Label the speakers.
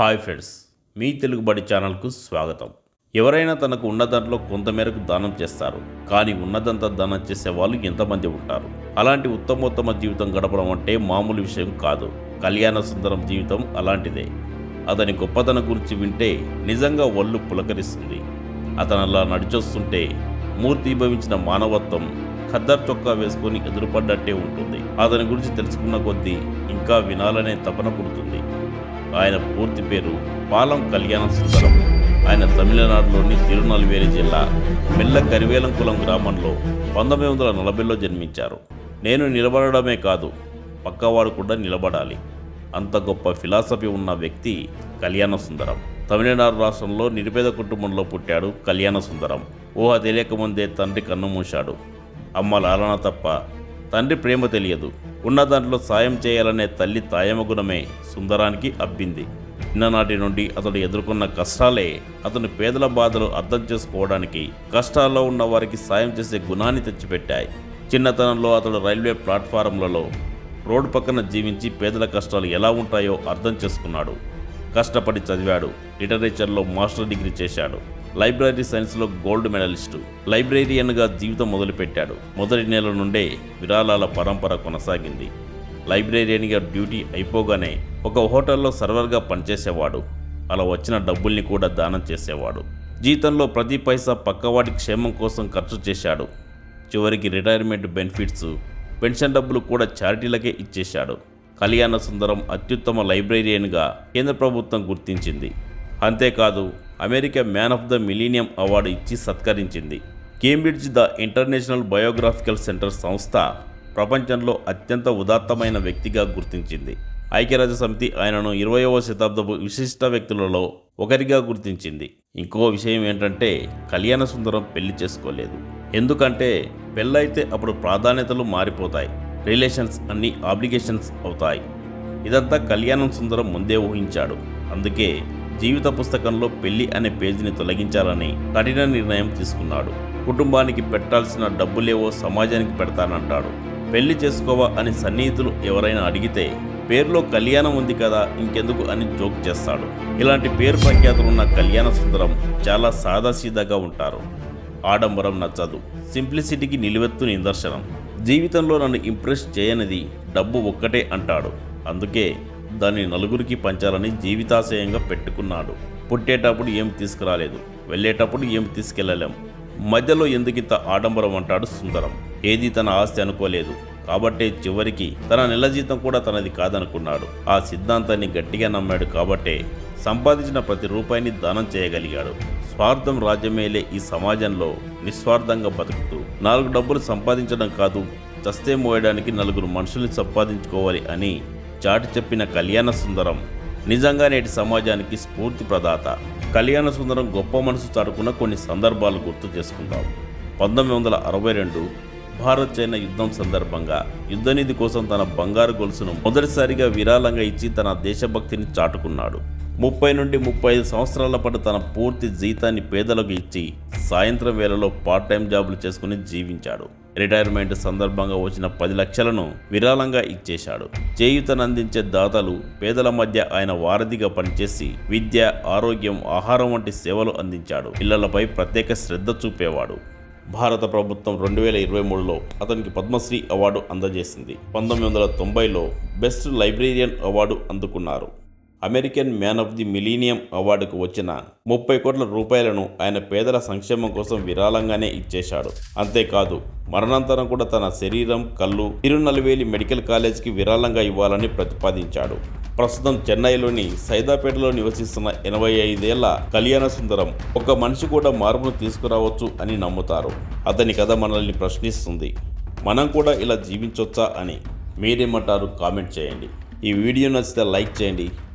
Speaker 1: Hi friends మీ తెలుగుబడి ఛానల్కు స్వాగతం. ఎవరైనా తనకు ఉన్న దాంట్లో కొంతమేరకు దానం చేస్తారు కానీ ఉన్నదంతా దానం చేసే వాళ్ళు ఎంతమంది ఉంటారు? అలాంటి ఉత్తమోత్తమ జీవితం గడపడం అంటే మామూలు విషయం కాదు. కళ్యాణ సుందరం జీవితం అలాంటిదే. అతని గొప్పతనం గురించి వింటే నిజంగా ఒళ్ళు పులకరిస్తుంది. అతను అలా నడిచొస్తుంటే మూర్తిభవించిన మానవత్వం ఖద్దర్ చొక్కా వేసుకొని ఎదురుపడ్డట్టే ఉంటుంది. అతని గురించి తెలుసుకున్న కొద్దీ ఇంకా వినాలనే తపన పుడుతుంది. ఆయన పూర్తి పేరు పాలం కళ్యాణ సుందరం. ఆయన తమిళనాడులోని తిరునల్వేలి జిల్లా మెల్ల కరివేలంకులం గ్రామంలో పంతొమ్మిది వందల నలభైలో జన్మించారు. నేను నిలబడడమే కాదు పక్కవాడు కూడా నిలబడాలి. అంత గొప్ప ఫిలాసఫీ ఉన్న వ్యక్తి కళ్యాణ సుందరం. తమిళనాడు రాష్ట్రంలో నిరుపేద కుటుంబంలో పుట్టాడు కళ్యాణ సుందరం. ఊహ తెలియకముందే తండ్రి కన్నుమూశాడు అమ్మ లాలన తప్ప తండ్రి ప్రేమ తెలియదు. ఉన్న దాంట్లో సాయం చేయాలనే తల్లి తాయమగుణమే సుందరానికి అబ్బింది. చిన్ననాటి నుండి అతడు ఎదుర్కొన్న కష్టాలే అతని పేదల బాధలు అర్థం చేసుకోవడానికి కష్టాల్లో ఉన్న వారికి సాయం చేసే గుణాన్ని తెచ్చిపెట్టాయి. చిన్నతనంలో అతడు రైల్వే ప్లాట్ఫారంలలో రోడ్డు పక్కన జీవించి పేదల కష్టాలు ఎలా ఉంటాయో అర్థం చేసుకున్నాడు. కష్టపడి చదివాడు. లిటరేచర్లో మాస్టర్ డిగ్రీ చేశాడు. లైబ్రరీ సైన్స్లో గోల్డ్ మెడలిస్టు. లైబ్రేరియన్గా జీవితం మొదలుపెట్టాడు. మొదటి నెల నుండే విరాళాల పరంపర కొనసాగింది. లైబ్రేరియన్గా డ్యూటీ అయిపోగానే ఒక హోటల్లో సర్వర్గా పనిచేసేవాడు. అలా వచ్చిన డబ్బుల్ని కూడా దానం చేసేవాడు. జీతంలో ప్రతి పైసా పక్కవాడి క్షేమం కోసం ఖర్చు చేశాడు. చివరికి రిటైర్మెంట్ బెనిఫిట్స్ పెన్షన్ డబ్బులు కూడా చారిటీలకే ఇచ్చేశాడు. కళ్యాణ సుందరం అత్యుత్తమ లైబ్రేరియన్గా కేంద్ర ప్రభుత్వం గుర్తించింది. అంతేకాదు America man of the millennium award ఇచ్చి సత్కరించింది. Cambridge the international biographical centre సంస్థ ప్రపంచంలో అత్యంత ఉదాత్తమైన వ్యక్తిగా గుర్తించింది. ఐక్యరాజ్య సమితి ఆయనను ఇరవయవ శతాబ్దపు విశిష్ట వ్యక్తులలో ఒకరిగా గుర్తించింది. ఇంకో విషయం ఏంటంటే కళ్యాణ సుందరం పెళ్ళి చేసుకోలేదు. ఎందుకంటే పెళ్ళైతే అప్పుడు ప్రాధాన్యతలు మారిపోతాయి. రిలేషన్స్ అన్ని ఆబ్లిగేషన్స్ అవుతాయి. ఇదంతా కళ్యాణం సుందరం ముందే ఊహించాడు. అందుకే జీవిత పుస్తకంలో పెళ్ళి అనే పేజీని తొలగించాలని కఠిన నిర్ణయం తీసుకున్నాడు. కుటుంబానికి పెట్టాల్సిన డబ్బులేవో సమాజానికి పెడతానంటాడు. పెళ్ళి చేసుకోవా అని సన్నిహితులు ఎవరైనా అడిగితే పేరులో కళ్యాణం ఉంది కదా ఇంకెందుకు అని జోక్ చేస్తాడు. ఇలాంటి పేరు ప్రఖ్యాతులున్న కళ్యాణ సుందరం చాలా సాదాసీదాగా ఉంటారు. ఆడంబరం నచ్చదు. సింప్లిసిటీకి నిలువెత్తు నిదర్శనం. జీవితంలో నన్ను ఇంప్రెస్ చేయనిది డబ్బు ఒక్కటే అంటాడు. అందుకే దాన్ని నలుగురికి పంచాలని జీవితాశయంగా పెట్టుకున్నాడు. పుట్టేటప్పుడు ఏం తీసుకురాలేదు. వెళ్ళేటప్పుడు ఏం తీసుకెళ్ళలేం మధ్యలో ఎందుకింత ఆడంబరం అంటాడు సుందరం. ఏది తన ఆస్తి అనుకోలేదు. కాబట్టే చివరికి తన నెల జీతం కూడా తనది కాదనుకున్నాడు. ఆ సిద్ధాంతాన్ని గట్టిగా నమ్మాడు కాబట్టే సంపాదించిన ప్రతి రూపాయిని దానం చేయగలిగాడు. స్వార్థం రాజ్యమేలే ఈ సమాజంలో నిస్వార్థంగా బతుకుతూ నాలుగు డబ్బులు సంపాదించడం కాదు చస్తే మోయడానికి నలుగురు మనుషుల్ని సంపాదించుకోవాలి అని చాటి చెప్పిన కళ్యాణ సుందరం నిజంగా నేటి సమాజానికి స్ఫూర్తి ప్రదాత. కళ్యాణ సుందరం గొప్ప మనసు చాటుకున్న కొన్ని సందర్భాలు గుర్తు చేసుకుందాం. పంతొమ్మిది వందల అరవై రెండు భారత్ చైనా యుద్ధం సందర్భంగా యుద్ధనిధి కోసం తన బంగారు గొలుసును మొదటిసారిగా విరాళంగా ఇచ్చి తన దేశభక్తిని చాటుకున్నాడు. ముప్పై నుండి ముప్పై ఐదు సంవత్సరాల పాటు తన పూర్తి జీతాన్ని పేదలకు ఇచ్చి సాయంత్రం వేళలో పార్ట్ టైం జాబులు చేసుకుని జీవించాడు. రిటైర్మెంట్ సందర్భంగా వచ్చిన పది లక్షలను విరాళంగా ఇచ్చేశాడు. చేయూతనందించే దాతలు పేదల మధ్య ఆయన వారధిగా పనిచేసి విద్య ఆరోగ్యం ఆహారం వంటి సేవలు అందించాడు. పిల్లలపై ప్రత్యేక శ్రద్ధ చూపేవాడు. భారత ప్రభుత్వం రెండు వేల ఇరవై మూడులో అతనికి పద్మశ్రీ అవార్డు అందజేసింది. పంతొమ్మిది వందల తొంభైలో బెస్ట్ లైబ్రేరియన్ అవార్డు అందుకున్నారు. American man of the millennium అవార్డుకు వచ్చిన ముప్పై కోట్ల రూపాయలను ఆయన పేదల సంక్షేమం కోసం విరాళంగానే ఇచ్చేశాడు. అంతేకాదు మరణాంతరం కూడా తన శరీరం కళ్ళు తిరునల్వేలి మెడికల్ కాలేజ్కి విరాళంగా ఇవ్వాలని ప్రతిపాదించాడు. ప్రస్తుతం చెన్నైలోని సైదాపేటలో నివసిస్తున్న ఎనభై ఐదేళ్ళ కళ్యాణ సుందరం ఒక మనిషి కూడా మార్పును తీసుకురావచ్చు అని నమ్ముతారు. అతని కథ మనల్ని ప్రశ్నిస్తుంది. మనం కూడా ఇలా జీవించవచ్చా అని మీరేమంటారు? కామెంట్ చేయండి. ఈ వీడియో నచ్చితే లైక్ చేయండి.